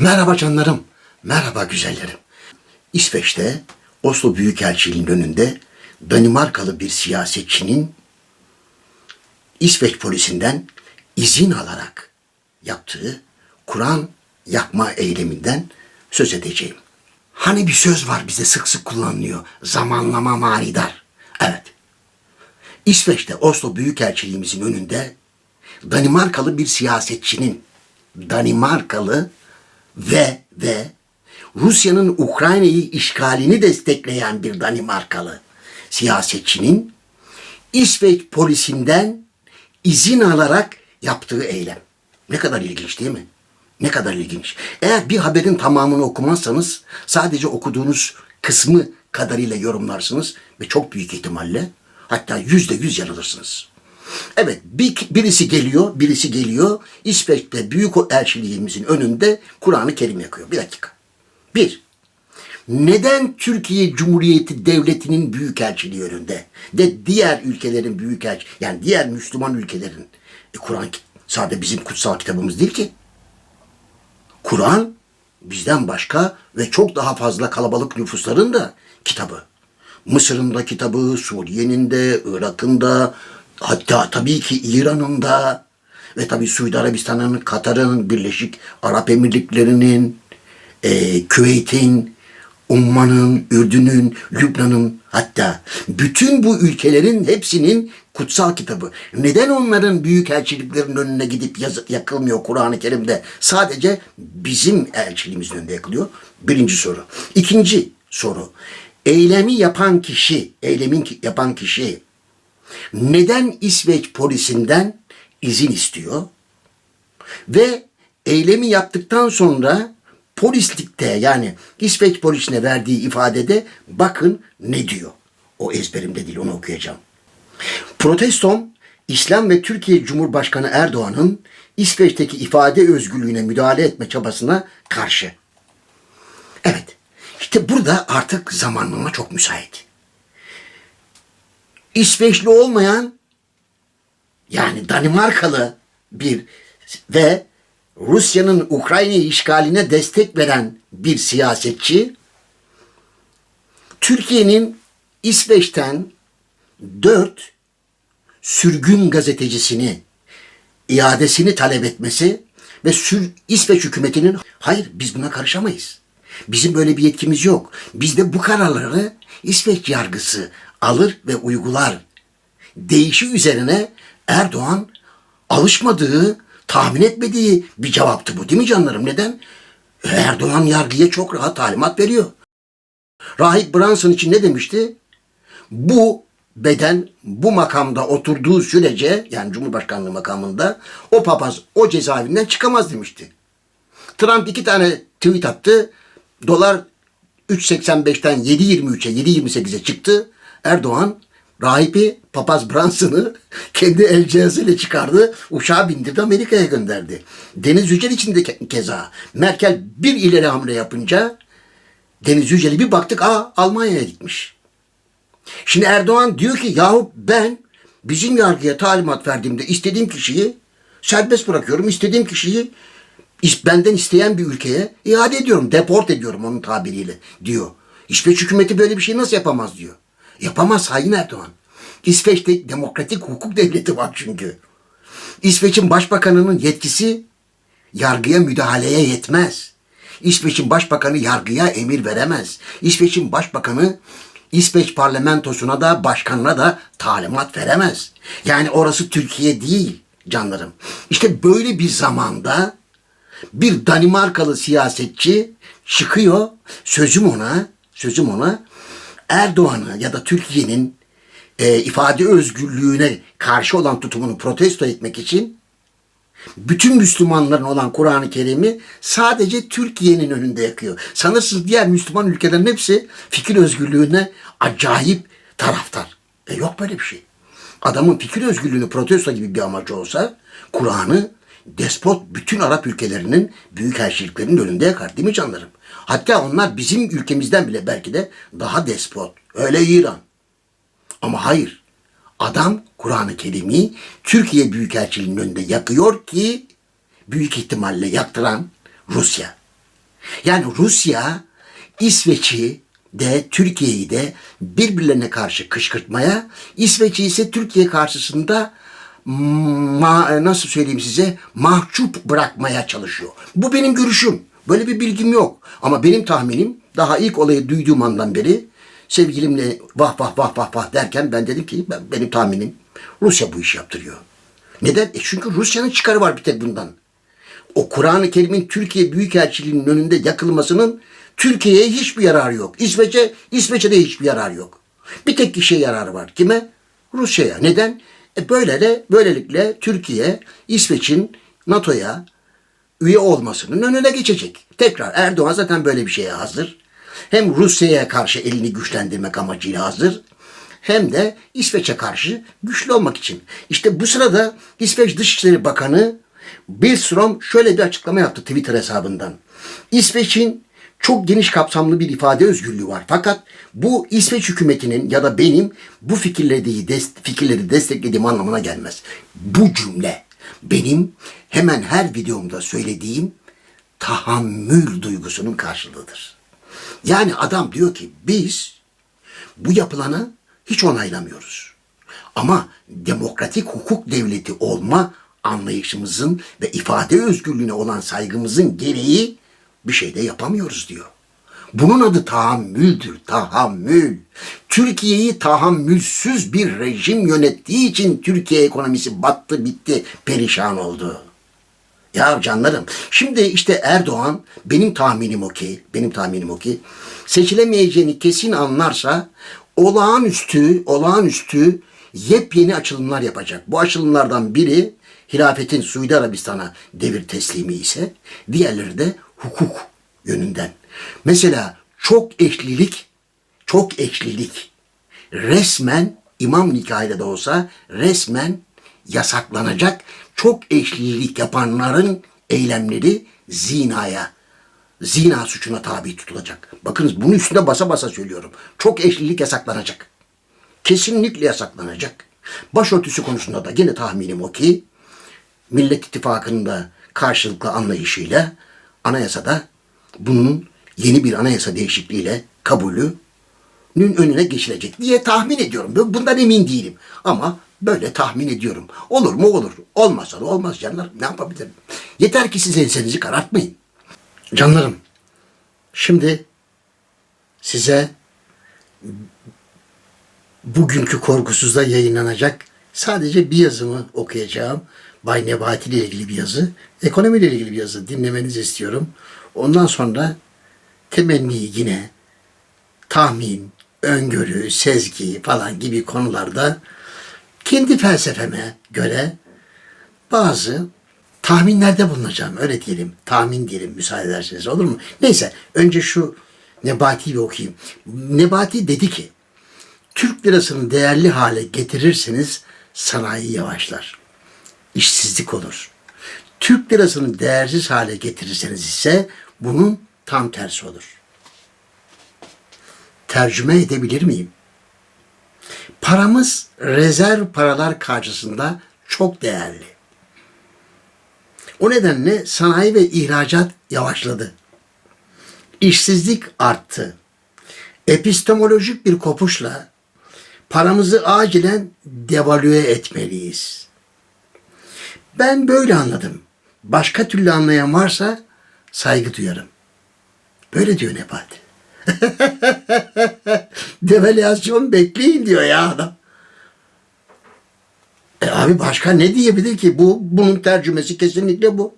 Merhaba canlarım, merhaba güzellerim. İsveç'te Oslo Büyükelçiliği'nin önünde Danimarkalı bir siyasetçinin İsveç polisinden izin alarak yaptığı Kur'an yakma eyleminden söz edeceğim. Hani bir söz var bize sık sık kullanılıyor. Zamanlama manidar. Evet. İsveç'te Oslo Büyükelçiliğimizin önünde Danimarkalı bir siyasetçinin Danimarkalı ve ve Rusya'nın Ukrayna'yı işgalini destekleyen bir Danimarkalı siyasetçinin İsveç polisinden izin alarak yaptığı eylem. Ne kadar ilginç değil mi? Ne kadar ilginç. Eğer bir haberin tamamını okumazsanız sadece okuduğunuz kısmı kadarıyla yorumlarsınız ve çok büyük ihtimalle hatta yüzde yüz yanılırsınız. Evet bir, birisi geliyor, birisi geliyor İsveç'te büyük elçiliğimizin önünde Kur'an-ı Kerim yakıyor. Bir dakika. Bir, neden Türkiye Cumhuriyeti Devleti'nin büyükelçiliği önünde ve diğer ülkelerin büyükelçi yani diğer Müslüman ülkelerin e, Kur'an sadece bizim kutsal kitabımız değil ki. Kur'an bizden başka ve çok daha fazla kalabalık nüfusların da kitabı. Mısır'ın da kitabı, Suriye'nin de, Irak'ın da, hatta tabii ki İran'ın da ve tabii Suudi Arabistan'ın, Katar'ın, Birleşik Arap Emirlikleri'nin, e, Küveyt'in, Umman'ın, Ürdün'ün, Lübnan'ın hatta bütün bu ülkelerin hepsinin kutsal kitabı. Neden onların büyük elçiliklerin önüne gidip yazı, yakılmıyor Kur'an-ı Kerim'de? Sadece bizim elçiliğimizin önünde yakılıyor. Birinci soru. İkinci soru. Eylemi yapan kişi, eylemin yapan kişi neden İsveç polisinden izin istiyor? Ve eylemi yaptıktan sonra polislikte yani İsveç polisine verdiği ifadede bakın ne diyor. O ezberimde değil onu okuyacağım. Protestom İslam ve Türkiye Cumhurbaşkanı Erdoğan'ın İsveç'teki ifade özgürlüğüne müdahale etme çabasına karşı. Evet. işte burada artık zamanlama çok müsait. İsveçli olmayan yani Danimarkalı bir ve Rusya'nın Ukrayna'yı işgaline destek veren bir siyasetçi Türkiye'nin İsveç'ten dört sürgün gazetecisini iadesini talep etmesi ve sür, İsveç hükümetinin hayır biz buna karışamayız. Bizim böyle bir yetkimiz yok. Biz de bu kararları İsveç yargısı alır ve uygular. Değişi üzerine Erdoğan alışmadığı, tahmin etmediği bir cevaptı bu değil mi canlarım? Neden? Erdoğan yargıya çok rahat talimat veriyor. Rahip Brunson için ne demişti? Bu beden bu makamda oturduğu sürece yani Cumhurbaşkanlığı makamında o papaz o cezaevinden çıkamaz demişti. Trump iki tane tweet attı. Dolar 3.85'ten 7.23'e 7.28'e çıktı. Erdoğan rahibi papaz Brunson'ı kendi el cihazıyla çıkardı. Uçağa bindirdi Amerika'ya gönderdi. Deniz Yücel için de ke- keza. Merkel bir ileri hamle yapınca Deniz Yücel'i bir baktık aa Almanya'ya gitmiş. Şimdi Erdoğan diyor ki yahu ben bizim yargıya talimat verdiğimde istediğim kişiyi serbest bırakıyorum. istediğim kişiyi benden isteyen bir ülkeye iade ediyorum. Deport ediyorum onun tabiriyle diyor. İsveç hükümeti böyle bir şey nasıl yapamaz diyor. Yapamaz hain Erdoğan. İsveç'te demokratik hukuk devleti var çünkü. İsveç'in başbakanının yetkisi yargıya müdahaleye yetmez. İsveç'in başbakanı yargıya emir veremez. İsveç'in başbakanı İsveç parlamentosuna da başkanına da talimat veremez. Yani orası Türkiye değil canlarım. İşte böyle bir zamanda bir Danimarkalı siyasetçi çıkıyor. Sözüm ona, sözüm ona Erdoğan'ı ya da Türkiye'nin e, ifade özgürlüğüne karşı olan tutumunu protesto etmek için bütün Müslümanların olan Kur'an-ı Kerim'i sadece Türkiye'nin önünde yakıyor. Sanırsınız diğer Müslüman ülkelerin hepsi fikir özgürlüğüne acayip taraftar. E yok böyle bir şey. Adamın fikir özgürlüğünü protesto gibi bir amacı olsa Kur'an'ı despot bütün Arap ülkelerinin büyük elçiliklerinin önünde yakar değil mi canlarım? Hatta onlar bizim ülkemizden bile belki de daha despot. Öyle İran. Ama hayır. Adam Kur'an-ı Kerim'i Türkiye Büyükelçiliği'nin önünde yakıyor ki büyük ihtimalle yaktıran Rusya. Yani Rusya İsveç'i de Türkiye'yi de birbirlerine karşı kışkırtmaya, İsveç'i ise Türkiye karşısında ma- nasıl söyleyeyim size mahcup bırakmaya çalışıyor. Bu benim görüşüm. Böyle bir bilgim yok. Ama benim tahminim daha ilk olayı duyduğum andan beri sevgilimle vah vah vah vah vah derken ben dedim ki ben, benim tahminim Rusya bu işi yaptırıyor. Neden? E çünkü Rusya'nın çıkarı var bir tek bundan. O Kur'an-ı Kerim'in Türkiye Büyükelçiliği'nin önünde yakılmasının Türkiye'ye hiçbir yararı yok. İsveç'e, İsveç'e de hiçbir yararı yok. Bir tek kişiye yararı var. Kime? Rusya'ya. Neden? E böyle de böylelikle Türkiye İsveç'in NATO'ya üye olmasının önüne geçecek. Tekrar Erdoğan zaten böyle bir şeye hazır. Hem Rusya'ya karşı elini güçlendirmek amacıyla hazır hem de İsveç'e karşı güçlü olmak için. İşte bu sırada İsveç Dışişleri Bakanı Billström şöyle bir açıklama yaptı Twitter hesabından. İsveç'in çok geniş kapsamlı bir ifade özgürlüğü var. Fakat bu İsveç hükümetinin ya da benim bu fikirleri, des- fikirleri desteklediğim anlamına gelmez. Bu cümle benim hemen her videomda söylediğim tahammül duygusunun karşılığıdır. Yani adam diyor ki biz bu yapılanı hiç onaylamıyoruz. Ama demokratik hukuk devleti olma anlayışımızın ve ifade özgürlüğüne olan saygımızın gereği bir şey de yapamıyoruz diyor. Bunun adı tahammüldür, tahammül. Türkiye'yi tahammülsüz bir rejim yönettiği için Türkiye ekonomisi battı, bitti, perişan oldu. Ya canlarım, şimdi işte Erdoğan benim tahminim o ki, benim tahminim o ki seçilemeyeceğini kesin anlarsa olağanüstü, olağanüstü yepyeni açılımlar yapacak. Bu açılımlardan biri hilafetin Suudi Arabistan'a devir teslimi ise diğerleri de hukuk yönünden. Mesela çok eşlilik, çok eşlilik resmen imam nikahıyla da olsa resmen yasaklanacak. Çok eşlilik yapanların eylemleri zinaya, zina suçuna tabi tutulacak. Bakınız bunun üstüne basa basa söylüyorum. Çok eşlilik yasaklanacak. Kesinlikle yasaklanacak. Başörtüsü konusunda da gene tahminim o ki Millet İttifakı'nın da karşılıklı anlayışıyla anayasada bunun yeni bir anayasa değişikliğiyle kabulü önüne geçilecek diye tahmin ediyorum. Bundan emin değilim. Ama böyle tahmin ediyorum. Olur mu olur. Olmazsa da olmaz canlar. Ne yapabilirim? Yeter ki siz ensenizi karartmayın. Canlarım. Şimdi size bugünkü korkusuzda yayınlanacak sadece bir yazımı okuyacağım. Bay Nebati ile ilgili bir yazı. Ekonomiyle ilgili bir yazı dinlemenizi istiyorum. Ondan sonra temenni yine tahmin, öngörü, sezgi falan gibi konularda kendi felsefeme göre bazı tahminlerde bulunacağım. Öyle diyelim. Tahmin diyelim müsaade ederseniz olur mu? Neyse önce şu Nebati'yi bir okuyayım. Nebati dedi ki Türk lirasını değerli hale getirirseniz sanayi yavaşlar. İşsizlik olur. Türk lirasını değersiz hale getirirseniz ise bunun tam tersi olur. Tercüme edebilir miyim? Paramız rezerv paralar karşısında çok değerli. O nedenle sanayi ve ihracat yavaşladı. İşsizlik arttı. Epistemolojik bir kopuşla paramızı acilen devalüe etmeliyiz. Ben böyle anladım. Başka türlü anlayan varsa saygı duyarım. Böyle diyor Nebati. Devalüasyon bekleyin diyor ya adam. E abi başka ne diyebilir ki? Bu bunun tercümesi kesinlikle bu.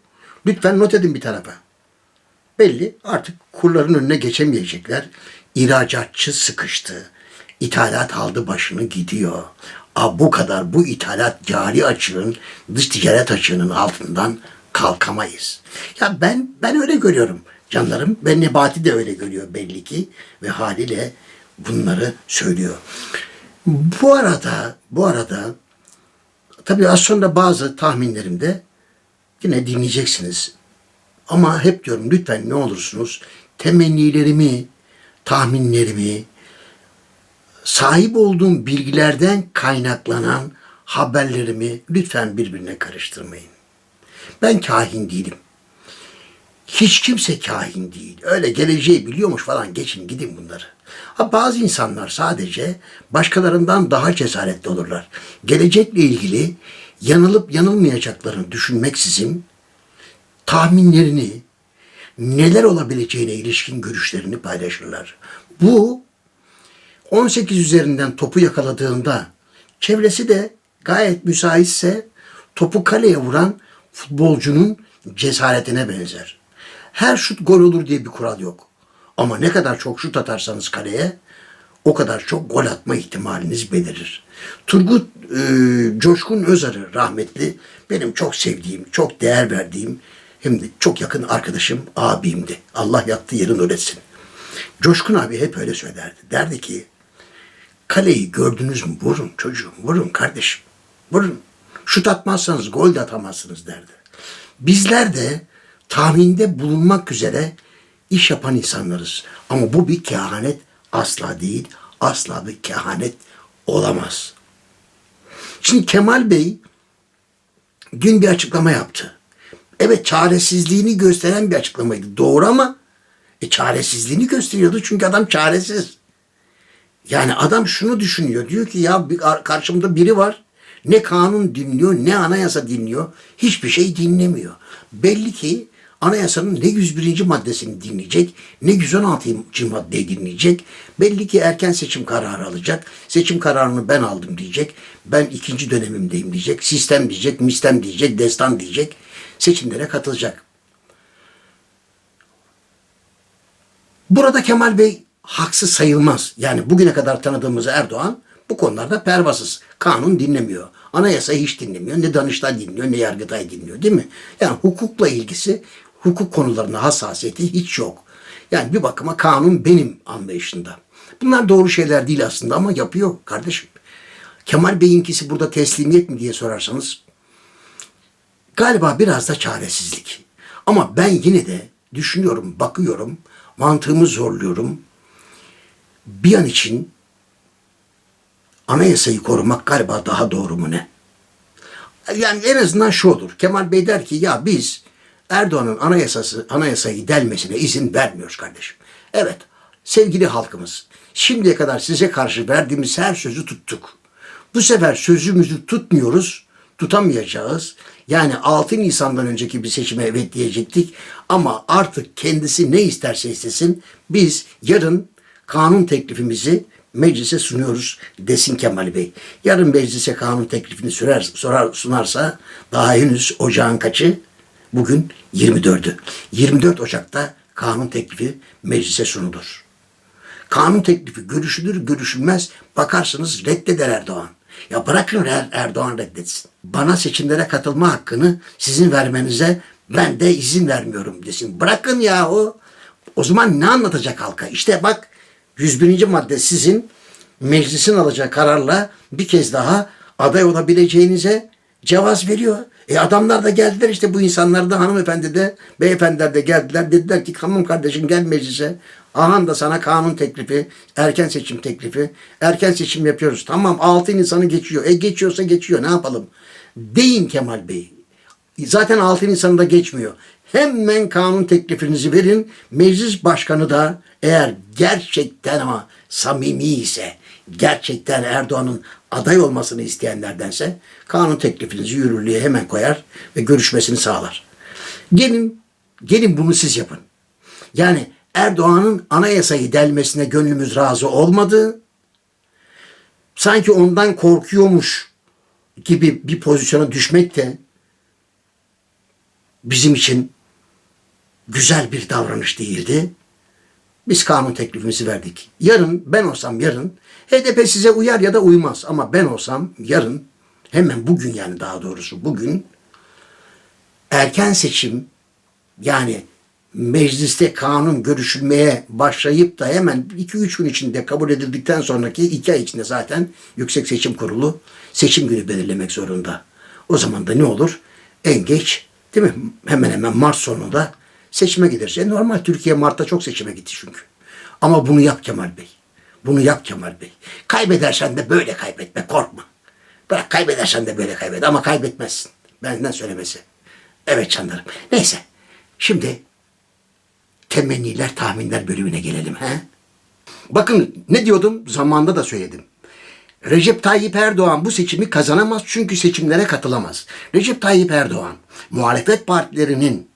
Lütfen not edin bir tarafa. Belli artık kurların önüne geçemeyecekler. İhracatçı sıkıştı. İthalat aldı başını gidiyor. A bu kadar bu ithalat cari açığın, dış ticaret açığının altından kalkamayız. Ya ben ben öyle görüyorum canlarım. Ben Nebati de öyle görüyor belli ki ve haliyle bunları söylüyor. Bu arada bu arada tabii az sonra bazı tahminlerimde yine dinleyeceksiniz. Ama hep diyorum lütfen ne olursunuz temennilerimi, tahminlerimi, sahip olduğum bilgilerden kaynaklanan haberlerimi lütfen birbirine karıştırmayın. Ben kahin değilim. Hiç kimse kahin değil. Öyle geleceği biliyormuş falan geçin gidin bunları. Ha, bazı insanlar sadece başkalarından daha cesaretli olurlar. Gelecekle ilgili yanılıp yanılmayacaklarını düşünmeksizin tahminlerini, neler olabileceğine ilişkin görüşlerini paylaşırlar. Bu 18 üzerinden topu yakaladığında çevresi de gayet müsaitse topu kaleye vuran futbolcunun cesaretine benzer. Her şut gol olur diye bir kural yok. Ama ne kadar çok şut atarsanız kaleye o kadar çok gol atma ihtimaliniz belirir. Turgut e, Coşkun Özarı rahmetli benim çok sevdiğim, çok değer verdiğim hem de çok yakın arkadaşım, abimdi. Allah yattığı yerin öğretsin. Coşkun abi hep öyle söylerdi. Derdi ki kaleyi gördünüz mü vurun çocuğum vurun kardeşim vurun. Şut atmazsanız gol de atamazsınız derdi. Bizler de tahminde bulunmak üzere iş yapan insanlarız. Ama bu bir kehanet asla değil. Asla bir kehanet olamaz. Şimdi Kemal Bey dün bir açıklama yaptı. Evet çaresizliğini gösteren bir açıklamaydı. Doğru ama e, çaresizliğini gösteriyordu çünkü adam çaresiz. Yani adam şunu düşünüyor. Diyor ki ya karşımda biri var. Ne kanun dinliyor ne anayasa dinliyor. Hiçbir şey dinlemiyor. Belli ki anayasanın ne 101. maddesini dinleyecek ne 116. maddeyi dinleyecek. Belli ki erken seçim kararı alacak. Seçim kararını ben aldım diyecek. Ben ikinci dönemimdeyim diyecek. Sistem diyecek, mistem diyecek, destan diyecek. Seçimlere katılacak. Burada Kemal Bey haksız sayılmaz. Yani bugüne kadar tanıdığımız Erdoğan bu konularda pervasız. Kanun dinlemiyor. Anayasayı hiç dinlemiyor. Ne Danıştay dinliyor ne Yargıtay dinliyor değil mi? Yani hukukla ilgisi, hukuk konularına hassasiyeti hiç yok. Yani bir bakıma kanun benim anlayışında. Bunlar doğru şeyler değil aslında ama yapıyor kardeşim. Kemal Bey'inkisi burada teslimiyet mi diye sorarsanız galiba biraz da çaresizlik. Ama ben yine de düşünüyorum, bakıyorum, mantığımı zorluyorum. Bir an için anayasayı korumak galiba daha doğru mu ne? Yani en azından şu olur. Kemal Bey der ki ya biz Erdoğan'ın anayasası anayasayı delmesine izin vermiyoruz kardeşim. Evet sevgili halkımız şimdiye kadar size karşı verdiğimiz her sözü tuttuk. Bu sefer sözümüzü tutmuyoruz, tutamayacağız. Yani 6 Nisan'dan önceki bir seçime evet diyecektik ama artık kendisi ne isterse istesin biz yarın kanun teklifimizi meclise sunuyoruz desin Kemal Bey. Yarın meclise kanun teklifini sürer, sorar, sunarsa daha henüz ocağın kaçı? Bugün 24'ü. 24 Ocak'ta kanun teklifi meclise sunulur. Kanun teklifi görüşülür görüşülmez bakarsınız reddeder Erdoğan. Ya bırakın er Erdoğan reddetsin. Bana seçimlere katılma hakkını sizin vermenize ben de izin vermiyorum desin. Bırakın yahu. O zaman ne anlatacak halka? İşte bak 101. madde sizin meclisin alacağı kararla bir kez daha aday olabileceğinize cevaz veriyor. E adamlar da geldiler işte bu insanlar da hanımefendi de beyefendiler de geldiler. Dediler ki tamam kardeşim gel meclise. Ahan da sana kanun teklifi, erken seçim teklifi. Erken seçim yapıyoruz. Tamam 6 insanı geçiyor. E geçiyorsa geçiyor ne yapalım? Deyin Kemal Bey. Zaten 6 insanı da geçmiyor. Hemen kanun teklifinizi verin. Meclis başkanı da eğer gerçekten ama samimi ise gerçekten Erdoğan'ın aday olmasını isteyenlerdense kanun teklifinizi yürürlüğe hemen koyar ve görüşmesini sağlar. Gelin, gelin bunu siz yapın. Yani Erdoğan'ın anayasayı delmesine gönlümüz razı olmadı. Sanki ondan korkuyormuş gibi bir pozisyona düşmek de bizim için güzel bir davranış değildi. Biz kanun teklifimizi verdik. Yarın ben olsam yarın HDP size uyar ya da uymaz ama ben olsam yarın hemen bugün yani daha doğrusu bugün erken seçim yani mecliste kanun görüşülmeye başlayıp da hemen 2-3 gün içinde kabul edildikten sonraki 2 ay içinde zaten Yüksek Seçim Kurulu seçim günü belirlemek zorunda. O zaman da ne olur? En geç değil mi? Hemen hemen Mart sonunda seçime gideriz. E normal Türkiye Mart'ta çok seçime gitti çünkü. Ama bunu yap Kemal Bey. Bunu yap Kemal Bey. Kaybedersen de böyle kaybetme korkma. Bırak kaybedersen de böyle kaybet ama kaybetmezsin. Benden söylemesi. Evet canlarım. Neyse. Şimdi temenniler, tahminler bölümüne gelelim. He? Bakın ne diyordum? Zamanında da söyledim. Recep Tayyip Erdoğan bu seçimi kazanamaz çünkü seçimlere katılamaz. Recep Tayyip Erdoğan muhalefet partilerinin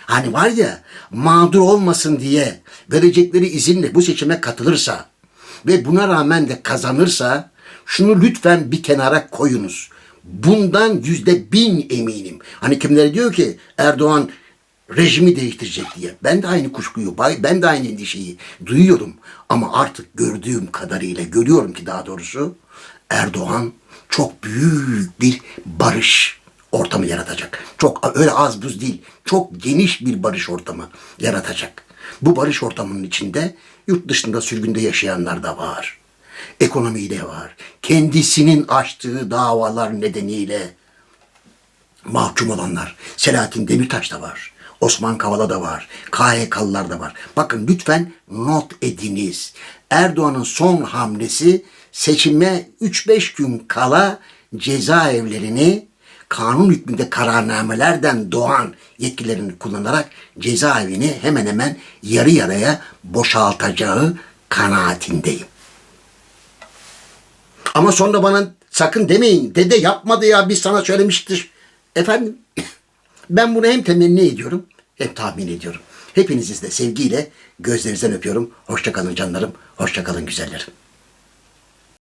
hani var ya mağdur olmasın diye verecekleri izinle bu seçime katılırsa ve buna rağmen de kazanırsa şunu lütfen bir kenara koyunuz. Bundan yüzde bin eminim. Hani kimleri diyor ki Erdoğan rejimi değiştirecek diye. Ben de aynı kuşkuyu, ben de aynı endişeyi duyuyorum. Ama artık gördüğüm kadarıyla, görüyorum ki daha doğrusu Erdoğan çok büyük bir barış ortamı yaratacak. Çok öyle az buz değil, çok geniş bir barış ortamı yaratacak. Bu barış ortamının içinde yurt dışında sürgünde yaşayanlar da var. Ekonomiyle var. Kendisinin açtığı davalar nedeniyle mahkum olanlar. Selahattin Demirtaş da var. Osman Kavala da var. KHK'lılar da var. Bakın lütfen not ediniz. Erdoğan'ın son hamlesi seçime 3-5 gün kala cezaevlerini kanun hükmünde kararnamelerden doğan yetkilerini kullanarak cezaevini hemen hemen yarı yarıya boşaltacağı kanaatindeyim. Ama sonra bana sakın demeyin. Dede yapmadı ya biz sana söylemiştir. Efendim ben bunu hem temenni ediyorum hem tahmin ediyorum. Hepinizi de sevgiyle gözlerinizden öpüyorum. Hoşçakalın canlarım. Hoşçakalın güzellerim.